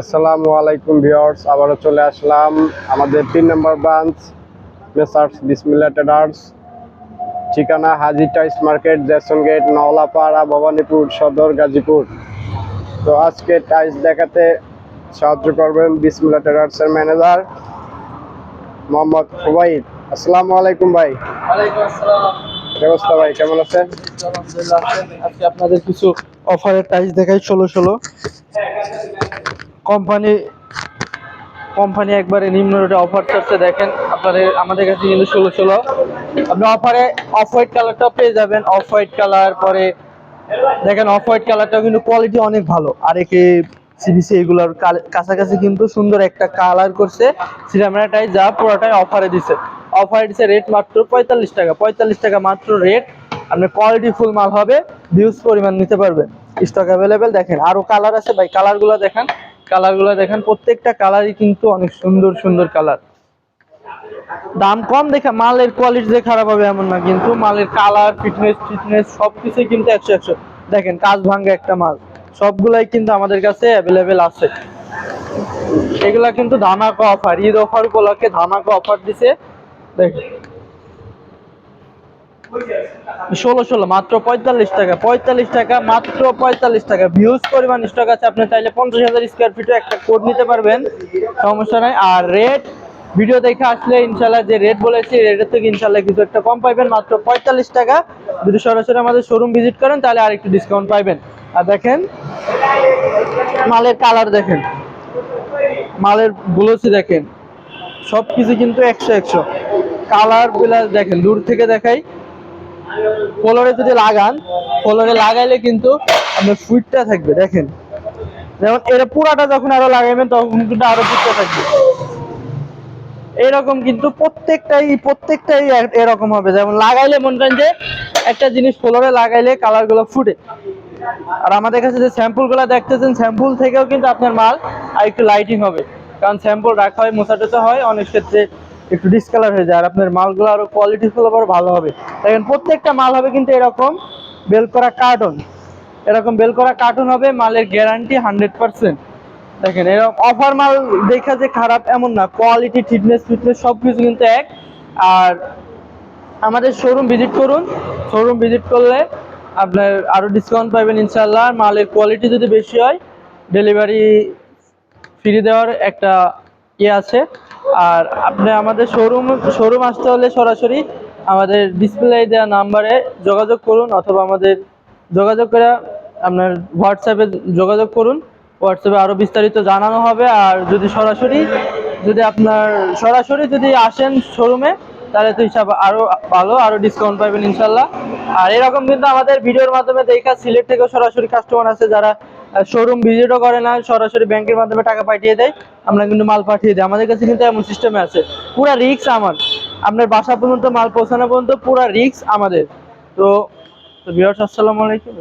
আসসালামু আলাইকুম ভিউয়ার্স আবারও চলে আসলাম আমাদের তিন number branch messrs Bismillah traders. ঠিকানা হাজি টাইস মার্কেট জেসন গেট নওলাপাড়া ভবানীপুর সদর গাজীপুর। তো আজকে টাইস দেখাতে সাহায্য করবেন বিসমিল্লা ট্রেডার্সের ম্যানেজার মোহাম্মদ ফুবাইদ আসসালামু আলাইকুম ভাই। ওয়ালাইকুম আসসালাম। ভাই কেমন আছেন? আজকে আপনাদের কিছু অফারের প্রাইস দেখাই ষোলো ষোলো। কোম্পানি কোম্পানি একবারে নিম্ন রোডে অফার চলছে দেখেন, আপনাদের, আমাদের কাছে কিন্তু ষোলো ষোলো। আপনি অফারে অফ হোয়াইট কালারটাও পেয়ে যাবেন। অফ হোয়াইট কালার পরে দেখেন অফ হোয়াইট কালারটাও কিন্তু কোয়ালিটি অনেক ভালো। আর একে সিবিসি এগুলোর কাছাকাছি কিন্তু সুন্দর একটা কালার করছে। সিনেমাটাই যা পুরোটাই অফারে দিছে। অফারে দিছে রেট মাত্র পঁয়তাল্লিশ টাকা। পঁয়তাল্লিশ টাকা মাত্র রেট আপনি কোয়ালিটি ফুল মাল হবে। ভিউজ পরিমাণ নিতে পারবেন। স্টক অ্যাভেলেবেল দেখেন, আরও কালার আছে। ভাই কালারগুলো দেখেন। কালারগুলো দেখেন, প্রত্যেকটা কালারই কিন্তু অনেক সুন্দর সুন্দর কালার। দাম কম দেখে মালের কোয়ালিটি খারাপ হবে এমন না, কিন্তু মালের কালার ফিটনেস ফিটনেস সব কিছুই কিন্তু একশো একশো। দেখেন, কাজ ভাঙ্গা একটা মাল। সবগুলাই কিন্তু আমাদের কাছে অ্যাভেলেবেল আছে। এগুলা কিন্তু ধামাকা অফার ঈদ অফার উপলক্ষে ধামাকা অফার দিছে। দেখেন। ষোলো ষোলো, মাত্র পঁয়তাল্লিশ টাকা পঁয়তাল্লিশ টাকা, মাত্র পঁয়তাল্লিশ টাকা। ভিউজ পরিমাণ স্টক আছে, আপনি চাইলে পঞ্চাশ হাজার স্কোয়ার ফিটে একটা কোড নিতে পারবেন, সমস্যা নাই। আর রেট ভিডিও দেখে আসলে ইনশাল্লাহ যে রেট বলেছি রেটের থেকে ইনশাল্লাহ কিছু একটা কম পাইবেন, মাত্র পঁয়তাল্লিশ টাকা। যদি সরাসরি আমাদের শোরুম ভিজিট করেন, তাহলে আর একটু ডিসকাউন্ট পাইবেন। আর দেখেন, মালের কালার দেখেন। মালের গ্লোসি দেখেন। সব কিছু কিন্তু একশো একশো। কালার বিলাস দেখেন, দূর থেকে দেখাই। ফ্লোরে যদি লাগান ফ্লোরে লাগাইলে কিন্তু আপনার ফুটটা থাকবে, দেখেন। যেমন এর পুরাটা যখন আরও লাগাইবেন, তখন কিন্তু আরও ফুটটা থাকবে। এরকম কিন্তু প্রত্যেকটাই প্রত্যেকটাই এরকম হবে। যেমন লাগাইলে মনে করেন যে একটা জিনিস ফ্লোরে লাগাইলে কালারগুলো ফুটে। আর আমাদের কাছে যে স্যাম্পলগুলো দেখতেছেন স্যাম্পল থেকেও কিন্তু আপনার মাল আর একটু লাইটিং হবে। কারণ স্যাম্পল রাখা হয় মোছাটোতে হয়, অনেক ক্ষেত্রে একটু ডিসকালার হয়ে যায় আর আপনার মালগুলো আরও কোয়ালিটি ফুল আবার ভালো হবে। দেখেন, প্রত্যেকটা মাল হবে কিন্তু এরকম বেল করা কার্টন এরকম বেল করা কার্টুন হবে, মালের গ্যারান্টি হান্ড্রেড পার্সেন্ট দেখেন, এরকম অফার মাল দেখা যে খারাপ এমন না। কোয়ালিটি ফিটনেস ফিটনেস সব কিছু কিন্তু এক। আর আমাদের শোরুম ভিজিট করুন। শোরুম ভিজিট করলে আপনার আরও ডিসকাউন্ট পাবেন ইনশাল্লাহ মালের কোয়ালিটি যদি বেশি হয় ডেলিভারি ফ্রি দেওয়ার একটা ইয়ে আছে। আর আপনি আমাদের শোরুম শোরুম আসতে হলে সরাসরি আমাদের ডিসপ্লে দেওয়া নাম্বারে যোগাযোগ করুন অথবা আমাদের যোগাযোগ করে আপনার হোয়াটসঅ্যাপে যোগাযোগ করুন। হোয়াটসঅ্যাপে আরও বিস্তারিত জানানো হবে। আর যদি সরাসরি, যদি আপনার সরাসরি যদি আসেন শোরুমে তাহলে তো হিসাব আরও ভালো, আরও ডিসকাউন্ট পাবেন ইনশাল্লাহ। আর এরকম কিন্তু আমাদের ভিডিওর মাধ্যমে দেখা সিলেট থেকেও সরাসরি কাস্টমার আছে যারা শোরুম ভিজিটও করে না, সরাসরি ব্যাংকের মাধ্যমে টাকা পাঠিয়ে দেয়, আমরা কিন্তু মাল পাঠিয়ে দিই। আমাদের কাছে কিন্তু এমন সিস্টেমে আছে, পুরা রিক্স আমার। আপনার বাসা পর্যন্ত, মাল পৌঁছানো পর্যন্ত পুরা রিক্স আমাদের। তো তো ভিউয়ার্স আসসালামু আলাইকুম।